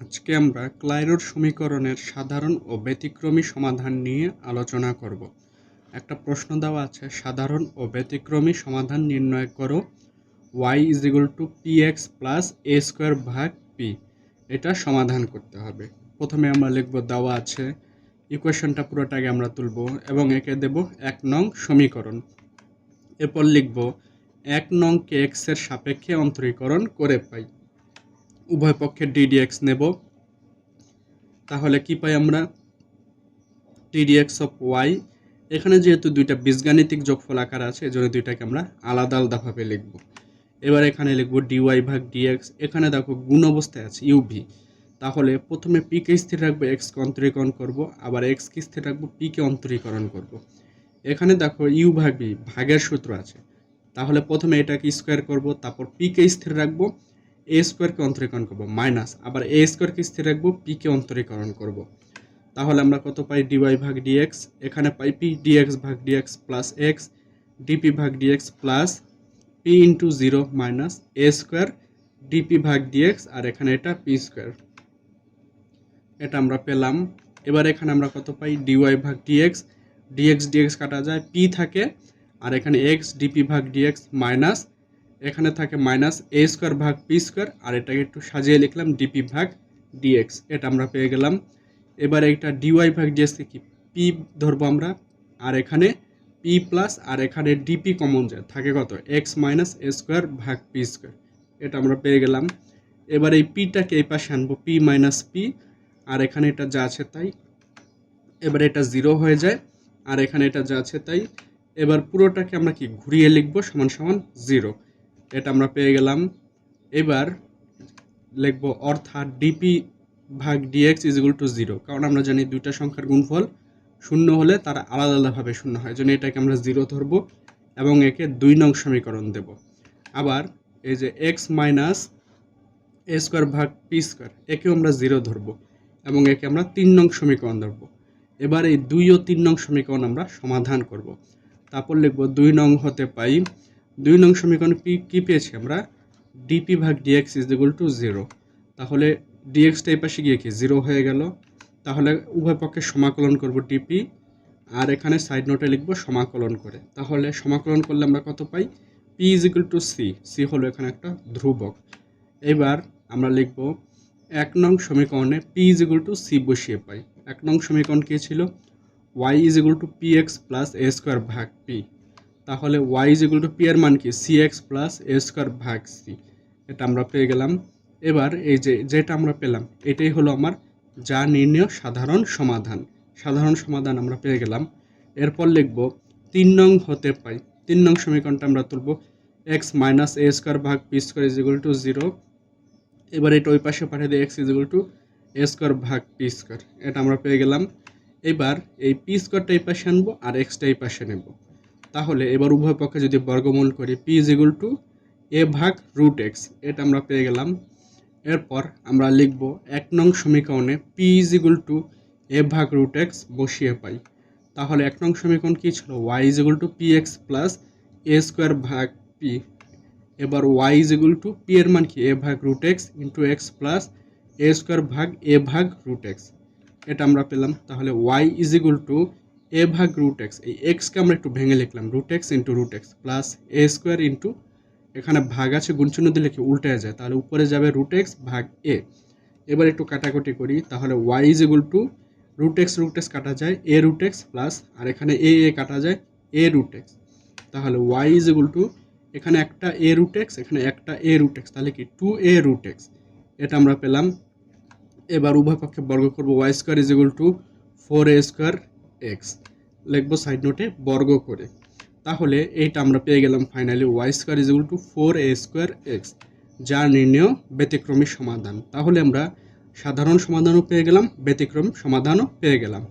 আজকে আমরা ক্লাইরোর সমীকরণের সাধারণ ও ব্যতিক্রমী সমাধান নিয়ে আলোচনা করব। একটা প্রশ্ন দেওয়া আছে, সাধারণ ও ব্যতিক্রমী সমাধান নির্ণয় করো। Y is equal to p x plus a square ভাগ পি এটা সমাধান করতে হবে। প্রথমে আমরা লিখব দেওয়া আছে, ইকুয়েশনটা পুরোটাকে আমরা তুলব এবং একে দেব এক নং সমীকরণ। এরপর লিখব, এক নং কে এক্সের সাপেক্ষে অন্তরীকরণ করে পাই। উভয় পক্ষে ডিডিএক্স নেব। তাহলে কি পাই আমরা? ডিডিএক্স অফ ওয়াই এখানে যেহেতু দুইটা বীজগাণিতিক যোগফল আকার আছে এজন্য দুইটাকে আমরা আলাদা আলাদাভাবে লিখব। এবার এখানে লিখব ডিওয়াই ভাগ ডিএক্স এখানে দেখো গুণ অবস্থায় আছে ইউভি তাহলে প্রথমে পিকে স্থির রাখব এক্সকে অন্তরীকরণ করব, আবার এক্সকে স্থির রাখব পিকে অন্তরীকরণ করব। এখানে দেখো ইউ ভাগ বি ভাগের সূত্র আছে। তাহলে প্রথমে এটাকে স্কোয়ার করব, তারপর পিকে স্থির রাখব এ স্কোয়ারকে অন্তরীকরণ করব মাইনাস আবার এ স্কোয়ারকে স্থির রাখব পিকে অন্তরীকরণ করব। তাহলে আমরা কত পাই? ডিওয়াই ভাগ ডিএক্স এখানে পাই পি ডিএক্স ভাগ d x plus x d p ভাগ d x plus p into zero minus a square d p ভাগ ডিএক্স আর এখানে এটা পি স্কোয়ার এটা আমরা পেলাম। এবার এখানে আমরা কত পাই? ডিওয়াই ভাগ d x d x d x কাটা যায় পি থাকে, আর এখানে এক্স ডিপি ভাগ ডিএক্স মাইনাস এখানে থাকে মাইনাস এ স্কোয়ার ভাগ পি স্কোয়ার আর এটাকে একটু সাজিয়ে লিখলাম ডিপি ভাগ ডিএক্স এটা আমরা পেয়ে গেলাম। এবার এটা ডিওয়াই ভাগ ডিএক্সকে কি পি ধরবো আমরা, আর এখানে পি প্লাস আর এখানে ডিপি কমন যায়, থাকে কত? এক্স মাইনাস এ স্কোয়ার ভাগ পি স্কোয়ার এটা আমরা পেয়ে গেলাম। এবার এই পিটাকে এই পাশে আনব পি মাইনাস পি আর এখানে এটা যা আছে তাই। এবার এটা জিরো হয়ে যায়, আর এখানে এটা যা আছে তাই। এবার পুরোটাকে আমরা কি, ঘুরিয়ে লিখব, সমান সমান জিরো এটা আমরা পেয়ে গেলাম। এবার লিখব অর্থাৎ ডিপি ভাগ d x is equal to zero কারণ আমরা জানি দুইটা সংখ্যার গুণফল শূন্য হলে তারা আলাদা আলাদাভাবে শূন্য হয়, জন্য এটাকে আমরা জিরো ধরবো এবং একে দুই নং সমীকরণ দেব। আবার এই যে এক্স মাইনাস এ স্কোয়ার ভাগ পি স্কোয়ার একেও আমরা জিরো ধরবো এবং একে আমরা তিন নং সমীকরণ ধরবো। এবার এই দুই ও তিন নং সমীকরণ আমরা সমাধান করব। তারপর লিখব দুই নং হতে পাই দুই নং সমীকরণ পি, কী পেয়েছি আমরা? ডিপি ভাগ d x is equal to zero তাহলে ডিএক্সটা এই পাশে গিয়ে কি? জিরো হয়ে গেল। তাহলে উভয় পক্ষে সমাকলন করব ডিপি আর এখানে সাইড নোটে লিখব সমাকলন করে। তাহলে সমাকলন করলে আমরা কত পাই? P is equal to c c হলো এখানে একটা ধ্রুবক। এবার আমরা লিখব এক নং সমীকরণে P is equal to C বসিয়ে পাই। এক নং সমীকরণ কী ছিল? Y is equal to P X plus A square ভাগ পি তাহলে Y is equal to P এর মান কি? C X plus A square ভাগ সি এটা আমরা পেয়ে গেলাম। এবার এই যে, যেটা আমরা পেলাম, এটাই হলো আমার যা নির্ণয় সাধারণ সমাধান। সাধারণ সমাধান আমরা পেয়ে গেলাম। এরপর লিখব, তিন নং হতে পাই। তিন নং সমীকরণটা আমরা তুলব। এক্স মাইনাস এ স্কোয়ার ভাগ p square is equal to zero এবার এটা ওই পাশে পাঠিয়ে দিই x is equal to a square ভাগ পি স্কোয়ার এটা আমরা পেয়ে গেলাম। এবার এই পি স্কোয়ারটা এই পাশে আনব আর এক্সটা এই পাশে নেব। তাহলে এবার উভয় পক্ষে যদি বর্গমূল করি p is equal to a ভাগ রুট এক্স এটা আমরা পেয়ে গেলাম। এরপর আমরা লিখব এক নং সমীকরণে p is equal to a ভাগ রুট এক্স বসিয়ে পাই। তাহলে এক নং সমীকরণ কী ছিল? Y is equal to p x plus a square ভাগ পি এবার y is equal to p এর মান কি? এ ভাগ root x into x plus a square ভাগ এ ভাগ রুট এক্স এটা আমরা পেলাম। তাহলে y is equal to a ভাগ রুট এক্স এই এক্সকে আমরা একটু ভেঙে লিখলাম root x into root x plus a square into এখানে ভাগ আছে, গুণচিহ্ন দিলে কি উল্টে যায়, তাহলে উপরে যাবে রুট এক্স ভাগ এ এবার একটু কাটাকুটি করি, তাহলে y is equal to root x root x কাটা যায় এ রুট এক্স প্লাস আর এখানে এ এ কাটা যায় এ রুট এক্স তাহলে ওয়াই ইজ ইকুয়াল টু এখানে একটা এ রুট এক্স এখানে একটা এ রুট এক্স তাহলে কি টু এ রুট এক্স এটা আমরা পেলাম, এবার উভয় পক্ষে বর্গ করব y square is equal to four a square x. লিখব সাইড নোটে বর্গ করে। তাহলে এইটা আমরা পেয়ে গেলাম finally y square is equal to four a square x যা নির্ণয় ব্যতিক্রমী সমাধান। তাহলে আমরা সাধারণ সমাধানও পেয়ে গেলাম, ব্যতিক্রম সমাধানও পেয়ে গেলাম।